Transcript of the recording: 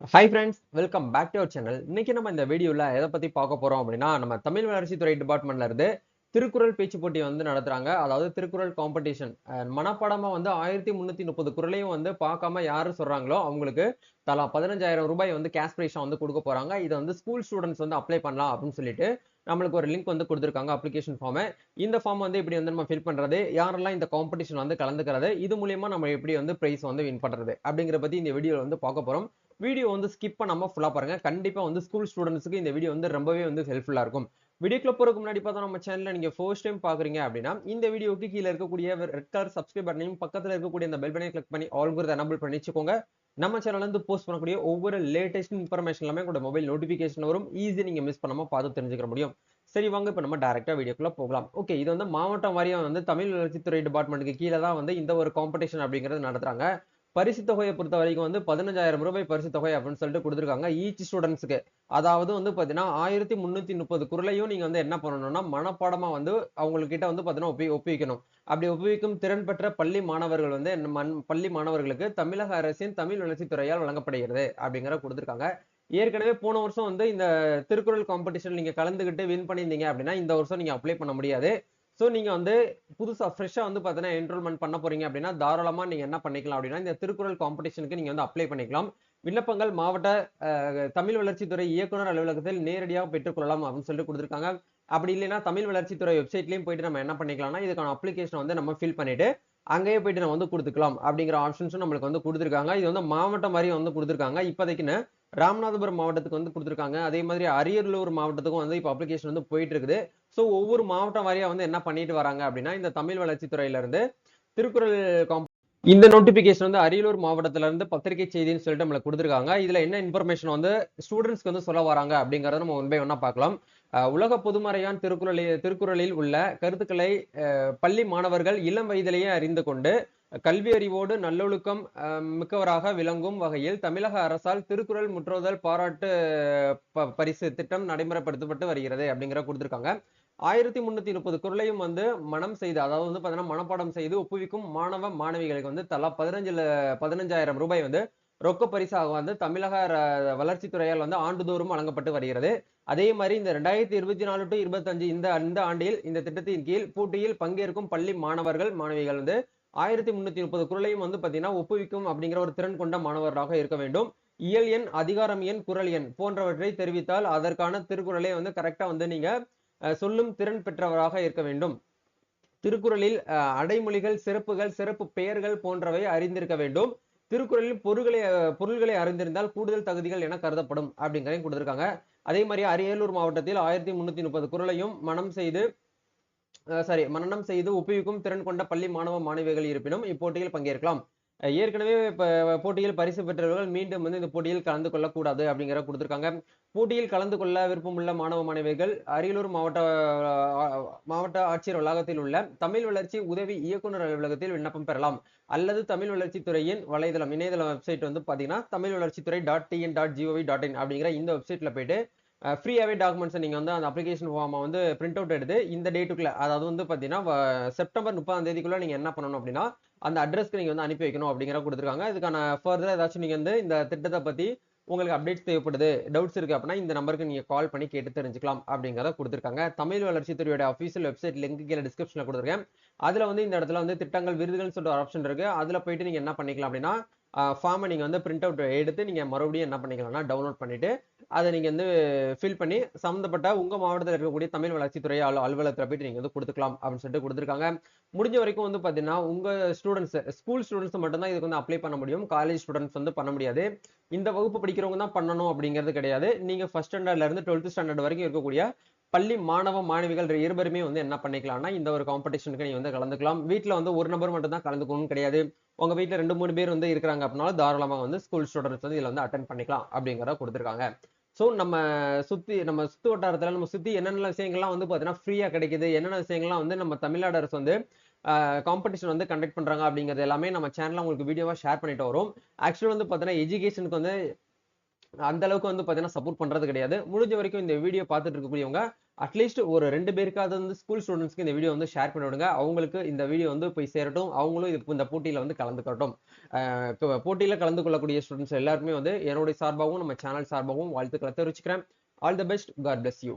Hi friends welcome back to our channel இன்னைக்கு நம்ம இந்த வீடியோவில் எதை பற்றி பார்க்க போகிறோம் அப்படின்னா நம்ம தமிழ் வளர்ச்சித்துறை டிபார்ட்மெண்ட்ல இருந்து திருக்குறள் பேச்சு போட்டி வந்து நடத்துறாங்க. அதாவது திருக்குறள் காம்படிஷன் மனப்பாடமாக வந்து ஆயிரத்தி முந்நூற்றி முப்பது குரலையும் வந்து பார்க்காம யார் சொல்கிறாங்களோ அவங்களுக்கு தலா பதினஞ்சாயிரம் ரூபாய் வந்து கேஷ் ப்ரைஸாக வந்து கொடுக்க போகிறாங்க இதை வந்து ஸ்கூல் ஸ்டூடெண்ட்ஸ் வந்து அப்ளை பண்ணலாம் அப்படின்னு சொல்லிட்டு நம்மளுக்கு ஒரு லிங்க் வந்து கொடுத்துருக்காங்க அப்ளிகேஷன் ஃபார்மை இந்த ஃபார்ம் வந்து இப்படி வந்து நம்ம ஃபில் பண்ணுறது யாரெல்லாம் இந்த காம்படிஷன் வந்து கலந்துக்கிறது இது மூலியமா நம்ம எப்படி வந்து ப்ரைஸ் வந்து வின் பண்ணுறது அப்படிங்கிற பற்றி இந்த வீடியோவில் வந்து பார்க்க போகிறோம் வீடியோ வந்து ஸ்கிப் பண்ணாமல் ஃபுல்லாக பாருங்க. கண்டிப்பாக வந்து ஸ்கூல் ஸ்டூடெண்ட்ஸுக்கு இந்த வீடியோ வந்து ரொம்பவே வந்து ஹெல்ப்ஃபுல்லாக இருக்கும். வீடியோக்குள்ள போகிறதுக்கு முன்னாடி பார்த்தா நம்ம சேனலில் நீங்கள் ஃபர்ஸ்ட் டைம் பார்க்குறீங்க அப்படின்னா இந்த வீடியோக்கு கீழே இருக்கக்கூடிய ரெட் கலர் சப்ஸ்கிரைப் பட்டனையும் பக்கத்தில் இருக்கக்கூடிய இந்த பெல் பட்டனை கிளிக் பண்ணி ஆல்குறத எனபிள் பண்ணி வச்சுக்கோங்க. நம்ம சேனல்லேருந்து போஸ்ட் பண்ணக்கூடிய ஒவ்வொரு லேட்டஸ்ட் இன்ஃபர்மேஷன் எல்லாமே கூட மொபைல் நோட்டிஃபிகேஷன் வரும். ஈஸியாக நீங்கள் மிஸ் பண்ணாமல் பார்த்து தெரிஞ்சுக்க முடியும். சரி வாங்க இப்போ நம்ம டேரெக்டாக வீடியோக்குள்ள போகலாம். ஓகே இது வந்து மாவட்டம் வாரியம் வந்து தமிழ் வளர்ச்சித்துறை டிபார்ட்மெண்ட்டுக்கு கீழே தான் வந்து இந்த ஒரு காம்படிஷன் அப்படிங்கிறது நடத்துகிறாங்க பரிசு தொகையை பொறுத்த வரைக்கும் வந்து பதினஞ்சாயிரம் ரூபாய் பரிசு தொகை அப்படின்னு சொல்லிட்டு கொடுத்துருக்காங்க. ஈச் ஸ்டூடெண்ட்ஸுக்கு அதாவது வந்து பார்த்தீங்கன்னா ஆயிரத்தி முந்நூற்றி முப்பது குரலையும் நீங்கள் வந்து என்ன பண்ணணும்னா மனப்பாடமாக வந்து அவங்கக்கிட்ட வந்து பார்த்தீங்கன்னா ஒப்பி ஒப்பிக்கணும். அப்படி ஒப்புவிக்கும் திறன் பெற்ற பள்ளி மாணவர்கள் வந்து மண் பள்ளி மாணவர்களுக்கு தமிழக அரசின் தமிழ் வளர்ச்சித்துறையால் வழங்கப்படுகிறது அப்படிங்கிற கொடுத்துருக்காங்க. ஏற்கனவே போன வருஷம் வந்து இந்த திருக்குறள் காம்படிஷன் நீங்கள் கலந்துக்கிட்டு வின் பண்ணியிருந்தீங்க அப்படின்னா இந்த வருஷம் நீங்கள் அப்ளை பண்ண முடியாது. ஸோ நீங்கள் வந்து புதுசாக ஃப்ரெஷ்ஷாக வந்து பார்த்தீங்கன்னா என்ரோல்மெண்ட் பண்ண போறீங்க அப்படின்னா தாராளமாக நீங்கள் என்ன பண்ணிக்கலாம் அப்படின்னா இந்த திருக்குறள் காம்படிஷனுக்கு நீங்கள் வந்து அப்ளை பண்ணிக்கலாம். விண்ணப்பங்கள் மாவட்ட தமிழ் வளர்ச்சித்துறை இயக்குனர் அலுவலகத்தில் நேரடியாக பெற்றுக்கொள்ளலாம் அப்படின்னு சொல்லிட்டு கொடுத்துருக்காங்க. அப்படி இல்லைன்னா தமிழ் வளர்ச்சித்துறை வெப்சைட்லையும் போயிட்டு நம்ம என்ன பண்ணிக்கலாம்னா இதுக்கான அப்ளிகேஷன் வந்து நம்ம ஃபில் பண்ணிட்டு அங்கேயே போயிட்டு நம்ம வந்து கொடுத்துக்கலாம் அப்படிங்கிற ஆப்ஷன்ஸும் நம்மளுக்கு வந்து கொடுத்துருக்காங்க. இது வந்து மாவட்டம் மாதிரி வந்து கொடுத்துருக்காங்க. இப்போதைக்குன்னு ராமநாதபுரம் மாவட்டத்துக்கு வந்து கொடுத்துருக்காங்க. அதே மாதிரி அரியலூர் மாவட்டத்துக்கும் வந்து இப்போ அப்ளிகேஷன் வந்து போயிட்டு இருக்குது ஸோ ஒவ்வொரு மாவட்டம் வாரியாக வந்து என்ன பண்ணிட்டு வராங்க அப்படின்னா இந்த தமிழ் வளர்ச்சித்துறையிலேருந்து திருக்குறள் காம் இந்த நோட்டிபிகேஷன் வந்து அரியலூர் மாவட்டத்துல இருந்து பத்திரிகை செய்தின்னு சொல்லிட்டு நம்மளுக்கு கொடுத்துருக்காங்க. இதுல என்ன இன்ஃபர்மேஷன் வந்து ஸ்டூடெண்ட்ஸ்க்கு வந்து சொல்ல வராங்க அப்படிங்கறத நம்ம ஒன் பை ஒன்னா பார்க்கலாம். உலக பொதுமறையான் திருக்குறளில் திருக்குறளில் உள்ள கருத்துக்களை பள்ளி மாணவர்கள் இளம் வயதிலேயே அறிந்து கொண்டு கல்வி அறிவோடு நல்லொழுக்கம் மிக்கவராக விளங்கும் வகையில் தமிழக அரசால் திருக்குறள் முற்றோதல் பாராட்டு பரிசு திட்டம் நடைமுறைப்படுத்தப்பட்டு வருகிறது அப்படிங்கிற கொடுத்துருக்காங்க. ஆயிரத்தி முன்னூத்தி முப்பது குரலையும் வந்து மனம் செய்து அதாவது வந்து பார்த்தீங்கன்னா மனப்பாடம் செய்து ஒப்புவிக்கும் மாணவ மாணவிகளுக்கு வந்து தலா பதினஞ்சுல பதினஞ்சாயிரம் ரூபாய் வந்து ரொக்க பரிசாக வந்து தமிழக வளர்ச்சித்துறையால் வந்து ஆண்டுதோறும் வழங்கப்பட்டு வருகிறது. அதே மாதிரி இந்த ரெண்டாயிரத்தி இருபத்தி நாலு டு இருபத்தஞ்சு இந்த இந்த ஆண்டில் இந்த திட்டத்தின் கீழ் போட்டியில் பங்கேற்கும் பள்ளி மாணவர்கள் மாணவிகள் வந்து ஆயிரத்தி முன்னூத்தி முப்பது குரலையும் வந்து பார்த்தீங்கன்னா ஒப்புவிக்கும் அப்படிங்கிற ஒரு திறன் கொண்ட மாணவராக இருக்க வேண்டும். இயல் எண் அதிகாரம் எண் குரல் எண் போன்றவற்றை தெரிவித்தால் அதற்கான திருக்குறளை வந்து கரெக்டா வந்து நீங்க சொல்லும் திறன் பெற்றவராக இருக்க வேண்டும். திருக்குறளில் அடைமொழிகள் சிறப்புகள் சிறப்பு பெயர்கள் போன்றவை அறிந்திருக்க வேண்டும். திருக்குறளில் பொருள்களை பொருள்களை அறிந்திருந்தால் கூடுதல் தகுதிகள் என கருதப்படும் அப்படிங்கிறதையும் கொடுத்துருக்காங்க. அதே மாதிரி அரியலூர் மாவட்டத்தில் ஆயிரத்தி முன்னூத்தி முப்பது குரலையும் மனம் செய்து சாரி. மரணம் செய்து ஒப்புவிக்கும் திறன் கொண்ட பள்ளி மாணவ மாணவிகள் இருப்பினும் இப்போட்டியில் பங்கேற்கலாம். ஏற்கனவே இப்போ போட்டியில் பரிசு பெற்றவர்கள் மீண்டும் வந்து இந்த போட்டியில் கலந்து கொள்ளக்கூடாது அப்படிங்கிற கொடுத்துருக்காங்க. போட்டியில் கலந்து கொள்ள விருப்பமுள்ள மாணவ மாணவிகள் அரியலூர் மாவட்ட மாவட்ட ஆட்சியர் வளாகத்தில் உள்ள தமிழ் வளர்ச்சி உதவி இயக்குனர் அலுவலகத்தில் விண்ணப்பம் பெறலாம். அல்லது தமிழ் வளர்ச்சித்துறையின் வலைதளம் இணையதள வெப்சைட் வந்து பார்த்தீங்கன்னா தமிழ் வளர்ச்சித்துறை dot TN dot GOV dot in அப்படிங்கிற இந்த வெப்சைட்ல போயிட்டு ஃப்ரீயாகவே டாக்குமெண்ட்ஸை நீங்கள் வந்து அந்த அப்ளிகேஷன் ஃபார்மை வந்து பிரிண்ட் அவுட் எடுத்து இந்த டேட்டுக்குள்ளே அதாவது வந்து பார்த்தீங்கன்னா செப்டம்பர் முப்பதாம் தேதிக்குள்ளே நீங்கள் என்ன பண்ணணும் அப்படின்னா அந்த அட்ரஸ்க்கு நீங்கள் வந்து அனுப்பி வைக்கணும் அப்படிங்கிற கொடுத்துருக்காங்க. இதுக்கான ஃபர்தர் ஏதாச்சும் நீங்கள் வந்து இந்த திட்டத்தை பற்றி உங்களுக்கு அப்டேட்ஸ் தேவைப்படுது டவுட்ஸ் இருக்குது அப்படின்னா இந்த நம்பருக்கு நீங்கள் கால் பண்ணி கேட்டு தெரிஞ்சுக்கலாம் அப்படிங்கிறத கொடுத்துருக்காங்க. தமிழ் வளர்ச்சித்துறையோட அஃபீஷியல் வெப்சைட் லிங்க் கீழே டிஸ்கிரிப்ஷனில் கொடுத்துருக்கேன். அதில் வந்து இந்த இடத்துல வந்து திட்டங்கள் விருதுகள்னு சொல்லிட்டு ஒரு ஆப்ஷன் இருக்குது அதில் போயிட்டு நீங்கள் என்ன பண்ணிக்கலாம் அப்படின்னா ஃபார்மை நீங்கள் வந்து பிரிண்ட் அவுட் எடுத்து நீங்கள் மறுபடியும் என்ன பண்ணிக்கலாம்னா டவுன்லோட் பண்ணிவிட்டு அதை நீங்கள் வந்து ஃபில் பண்ணி சம்மந்தப்பட்ட உங்கள் மாவட்டத்தில் இருக்கக்கூடிய தமிழ் வளர்ச்சித்துறை அலு அலுவலகத்தில் போயிட்டு நீங்கள் வந்து கொடுத்துக்கலாம் அப்படின்னு சொல்லிட்டு கொடுத்துருக்காங்க. முடிஞ்ச வரைக்கும் வந்து பார்த்தீங்கன்னா உங்கள் ஸ்டூடெண்ட்ஸ் ஸ்கூல் ஸ்டூடெண்ட்ஸ் மட்டும்தான் இதுக்கு வந்து அப்ளை பண்ண முடியும். காலேஜ் ஸ்டூடெண்ட்ஸ் வந்து பண்ண முடியாது. இந்த வகுப்பு படிக்கிறவங்க தான் பண்ணணும் அப்படிங்கிறது கிடையாது. நீங்கள் ஃபஸ்ட் ஸ்டாண்டர்ட்லேருந்து டுவெல்த் ஸ்டாண்டர்ட் வரைக்கும் இருக்கக்கூடிய பள்ளி மாணவ மாணவிகள் இருவருமே வந்து என்ன பண்ணிக்கலாம்னா இந்த ஒரு காம்படிஷனுக்கு நீங்கள் வந்து கலந்துக்கலாம். வீட்டில் வந்து ஒரு நபர் மட்டும் தான் கலந்துக்கணும்னு கிடையாது. உங்க வீட்டில் ரெண்டு மூணு பேர் வந்து இருக்கிறாங்க அப்படின்னாலும் தாராளமாக வந்து ஸ்கூல் ஸ்டூடெண்ட்ஸ் வந்து இதில் வந்து அட்டன் பண்ணிக்கலாம் அப்படிங்கிறத கொடுத்துருக்காங்க. ஸோ நம்ம சுற்றி நம்ம சுற்று வட்டாரத்தில் நம்ம சுற்றி என்னென்ன விஷயங்கள்லாம் வந்து பார்த்தீங்கன்னா ஃப்ரீயாக கிடைக்குது. என்னென்ன விஷயங்கள்லாம் வந்து நம்ம தமிழ்நாடு அரசு வந்து காம்படிஷன் வந்து கண்டக்ட் பண்ணுறாங்க அப்படிங்கிறது எல்லாமே நம்ம சேனலில் உங்களுக்கு வீடியோவாக ஷேர் பண்ணிட்டு வரும். ஆக்சுவலி வந்து பார்த்தீங்கன்னா எஜுகேஷனுக்கு வந்து அந்த அளவுக்கு வந்து பார்த்தீங்கன்னா சப்போர்ட் பண்ணுறது கிடையாது. முடிஞ்ச வரைக்கும் இந்த வீடியோ பார்த்துட்டு இருக்கக்கூடியவங்க அட்லீஸ்ட் ஒரு ரெண்டு பேருக்காவது வந்து ஸ்கூல் ஸ்டூடெண்ட்ஸ்க்கு இந்த வீடியோ வந்து ஷேர் பண்ணிவிடுங்க அவங்களுக்கு இந்த வீடியோ வந்து போய் சேரட்டும். அவங்களும் இது இந்த போட்டியில வந்து கலந்துக்கட்டும். இப்போ போட்டியில கலந்து கொள்ளக்கூடிய ஸ்டூடெண்ட்ஸ் எல்லாருமே வந்து என்னுடைய சார்பாகவும் நம்ம சேனல் சார்பாகவும் வாழ்த்துக்களை தெரிவிச்சுக்கிறேன். All the best God bless you